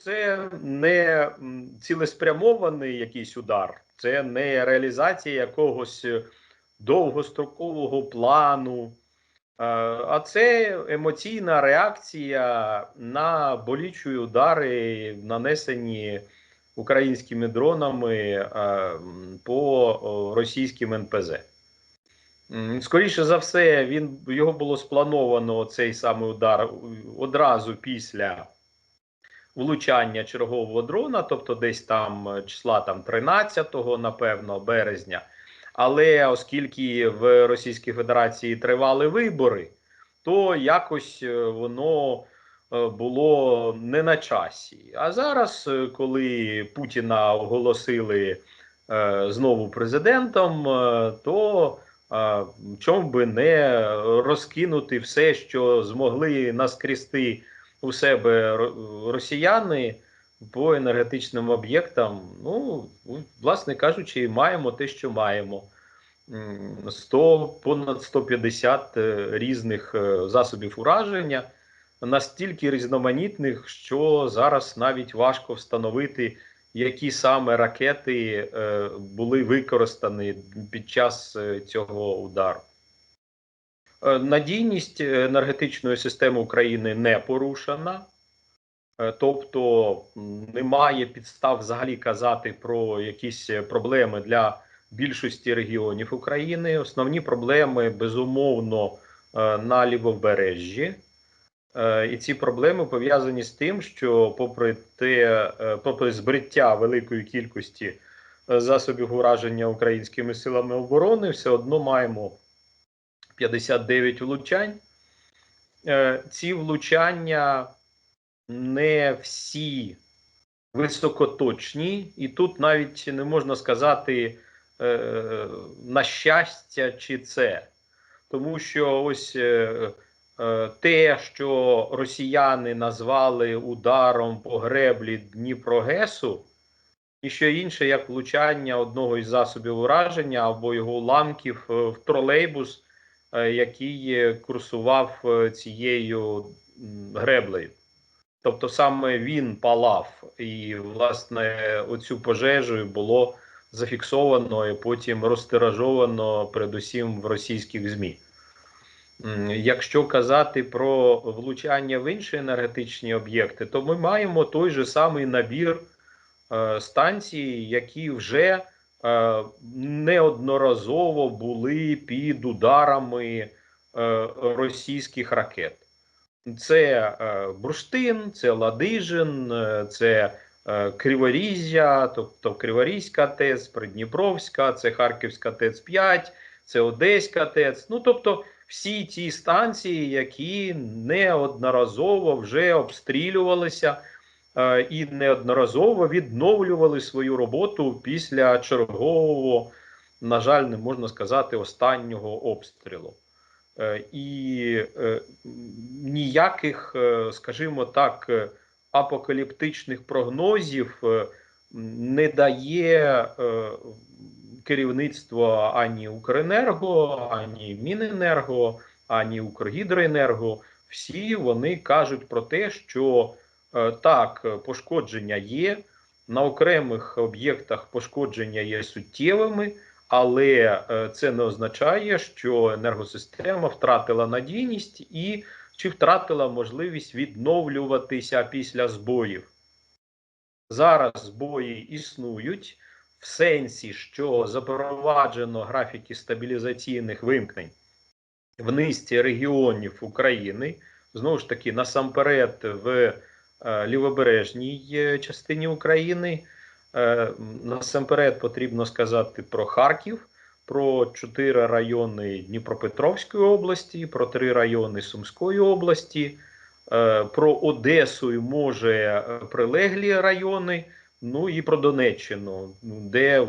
це не цілеспрямований якийсь удар, це не реалізація якогось довгострокового плану, е, а це емоційна реакція на болючі удари, нанесені українськими дронами е, по російським НПЗ. Скоріше за все, він його було сплановано цей самий удар одразу після влучання чергового дрона, тобто десь там е, числа там 13-го, напевно, березня. Але оскільки в Російській Федерації тривали вибори, то якось е, воно е, було не на часі. А зараз, коли Путіна оголосили знову президентом, то чому би не розкинути все, що змогли наскрісти у себе росіяни по енергетичним об'єктам. Ну, власне кажучи, маємо те, що маємо. М, 100, понад 150 е, різних е, засобів ураження, настільки різноманітних, що зараз навіть важко встановити, які саме ракети е, були використані під час цього удару. Е, Надійність енергетичної системи України не порушена, Е, тобто немає підстав взагалі казати про якісь е, проблеми для більшості регіонів України. Основні проблеми безумовно е, на лівобережжі. Е, І ці проблеми пов'язані з тим, що, попри те, е, попри збриття великої кількості е, засобів ураження українськими силами оборони, все одно маємо 59 влучань. Е, Ці влучання не всі високоточні, і тут навіть не можна сказати е, на щастя чи це. Тому що ось е, те, що росіяни назвали ударом по греблі Дніпрогесу, і що інше, як влучання одного із засобів ураження або його уламків в тролейбус, який е, курсував е, цією греблею. Тобто саме він палав, і власне оцю пожежу було зафіксовано і потім розтиражовано передусім в російських ЗМІ. Якщо казати про влучання в інші енергетичні об'єкти, то ми маємо той же самий набір е, станцій, які вже неодноразово були під ударами е, російських ракет. Це е, Бурштин, це Ладижин, е, це е, Криворіжжя, тобто Криворізька ТЕЦ, Придніпровська, це Харківська ТЕЦ 5, це Одеська ТЕЦ. Ну тобто всі ті станції, які неодноразово вже обстрілювалися е, і неодноразово відновлювали свою роботу після чергового, на жаль, не можна сказати, останнього обстрілу. Е, І е, ніяких, е, скажімо так, е, апокаліптичних прогнозів е, не дає е, керівництво ані Укренерго, ані Міненерго, ані Укргідроенерго. Всі вони кажуть про те, що е, так, е, пошкодження є, на окремих об'єктах пошкодження є суттєвими. Але е, це не означає, що енергосистема втратила надійність і чи втратила можливість відновлюватися після збоїв. Зараз збої існують в сенсі, що запроваджено графіки стабілізаційних вимкнень в низці регіонів України. Знову ж таки, насамперед в е, лівобережній е, частині України. Е, Насамперед потрібно сказати про Харків, про чотири райони Дніпропетровської області, про три райони Сумської області, е, про Одесу і може е, прилеглі райони. Ну і про Донеччину, де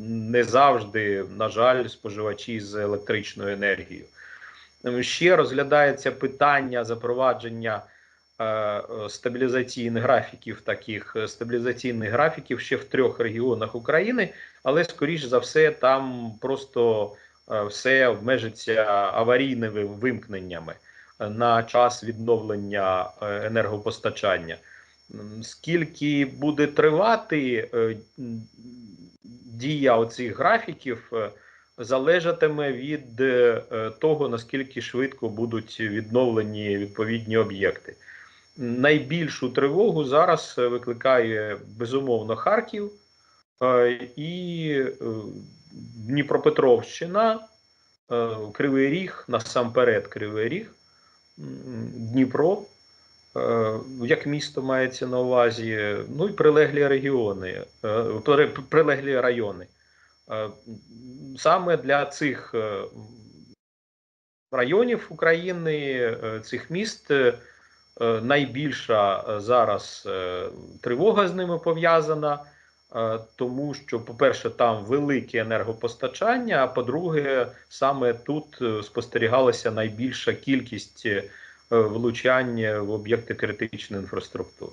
не завжди, на жаль, споживачі з електричною енергією. Е, Ще розглядається питання запровадження е, е, стабілізаційних графіків, таких е, стабілізаційних графіків ще в трьох регіонах України, але скоріш за все там просто е, все обмежиться аварійними вимкненнями е, на час відновлення е, енергопостачання. Скільки буде тривати е, дія оцих графіків, е, залежатиме від е, е, того, наскільки швидко будуть відновлені відповідні об'єкти. Найбільшу тривогу зараз е, викликає безумовно Харків е, і е, Дніпропетровщина, Кривий Ріг, насамперед Кривий Ріг, Дніпро, як місто мається на увазі, ну і прилеглі регіони, прилеглі райони. Саме для цих районів України, цих міст, найбільша е, зараз е, тривога з ними пов'язана, е, тому що, по-перше, там велике енергопостачання, а по-друге, саме тут е, спостерігалася найбільша кількість е, влучань в об'єкти критичної інфраструктури.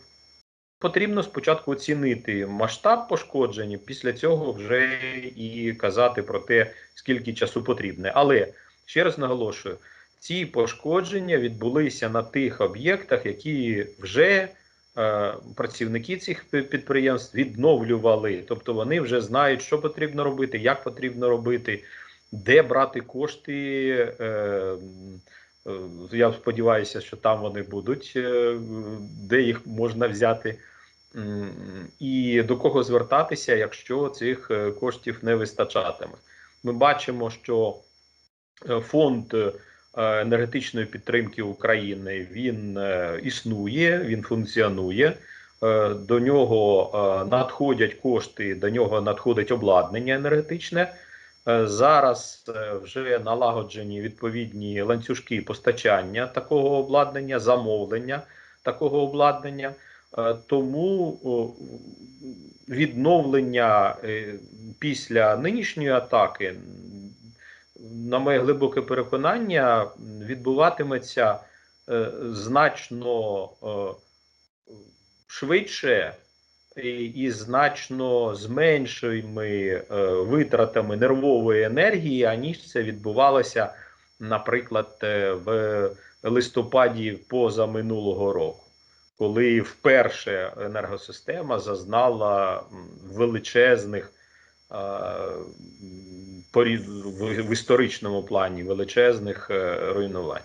Потрібно спочатку оцінити масштаб пошкоджень, після цього вже і казати про те, скільки часу потрібне. Але ще раз наголошую, ці пошкодження відбулися на тих об'єктах, які вже е, працівники цих підприємств відновлювали. Тобто вони вже знають, що потрібно робити, як потрібно робити, де брати кошти. Е, е, я сподіваюся, що там вони будуть, е, де їх можна взяти. І до кого звертатися, якщо цих е, коштів не вистачатиме. Ми бачимо, що е, фонд енергетичної підтримки України він е, існує, він функціонує. Е, До нього е, надходять кошти, до нього надходить обладнання енергетичне. Е, Зараз е, вже налагоджені відповідні ланцюжки постачання такого обладнання, замовлення такого обладнання. Е, Тому відновлення е, після нинішньої атаки, на моє глибоке переконання, відбуватиметься е, значно е, швидше і, і значно з меншими е, витратами нервової енергії, аніж це відбувалося, наприклад, в листопаді позаминулого року коли вперше енергосистема зазнала величезних в, історичному плані величезних е, руйнувань.